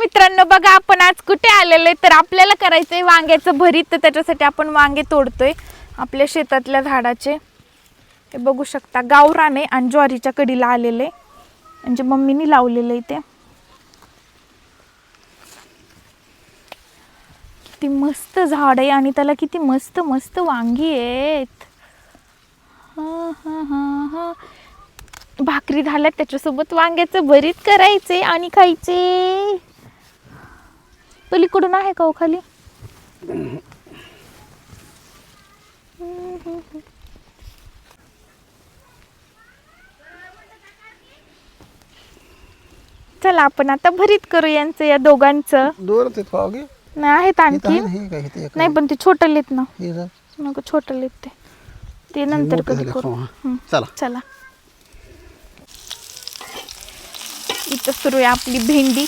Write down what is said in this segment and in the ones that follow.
मित्रांनो बघा आपण आज कुठे आलेलो आहे तर आपल्याला करायचंय वांग्याचं भरीत. तर त्याच्यासाठी आपण वांगे तोडतोय आपल्या शेतातल्या झाडाचे. हे बघू शकता गावराने आणि ज्वारीच्या कडीला आलेले. म्हणजे मम्मीनी लावलेलं आहे ते किती मस्त झाड आहे आणि त्याला किती मस्त मस्त वांगी आहेत. हा, हा, हा, हां. भाकरी झाल्या त्याच्यासोबत वांग्याचं भरीत करायचे आणि खायचे पलीकडून आहे का हो खाली? चला आपण आता भरीत करू यांचं या दोघांचं. दूरच आहेत नाही आहेत आणखी. हे काय नाही पण ते छोटं लेत ना. हे जा. नको छोटं लेत ते. ते नंतर मोठं कधी झालं करू. खाऊ, हा. हं. चला. चला. इथं सुरू आहे आपली भेंडी.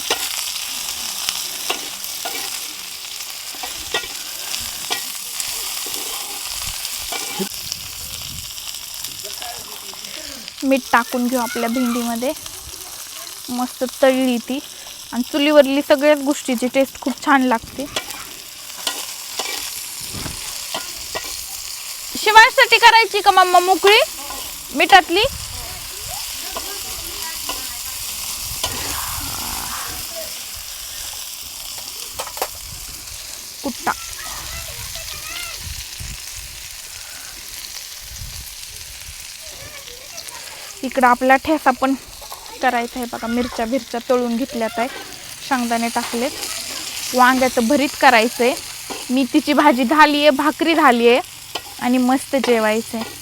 मीठ टाकून घेऊ आपल्या भेंडीमध्ये. मस्त तळली ती. आणि चुलीवरली सगळ्याच गोष्टीची टेस्ट खूप छान लागते. शिवायसाठी करायची का मम्मा मोकळी? मिठातली? कुट्टा. इकडं आपला ठेसा पण करायचा आहे बघा. मिरच्या बिरच्या तळून घेतल्यात आहे. शेंगदाणे टाकलेत. वांग्याचं भरीत करायचं आहे मेथीची भाजी झाली आहे भाकरी झाली आहे आणि मस्त जेवायचं आहे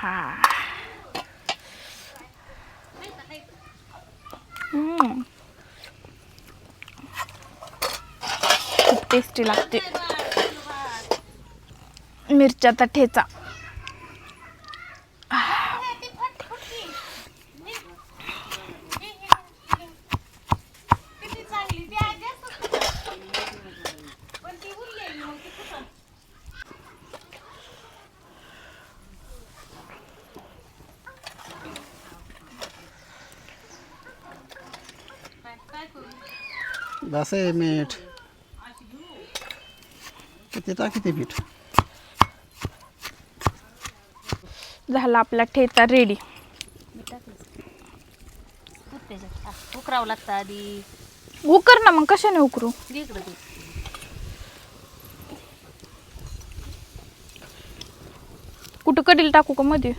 हा हम्म. खूप टेस्टी लागते मिरच्याचा ठेचा बस आहे मीठ. किती टाकी ते पीठ? झाला आपला ठेचा रेडी उकरावं लागतं आधी. उकर ना मग कशाने उकरू? इकडं ते कुठं कडील टाकू का मध्ये?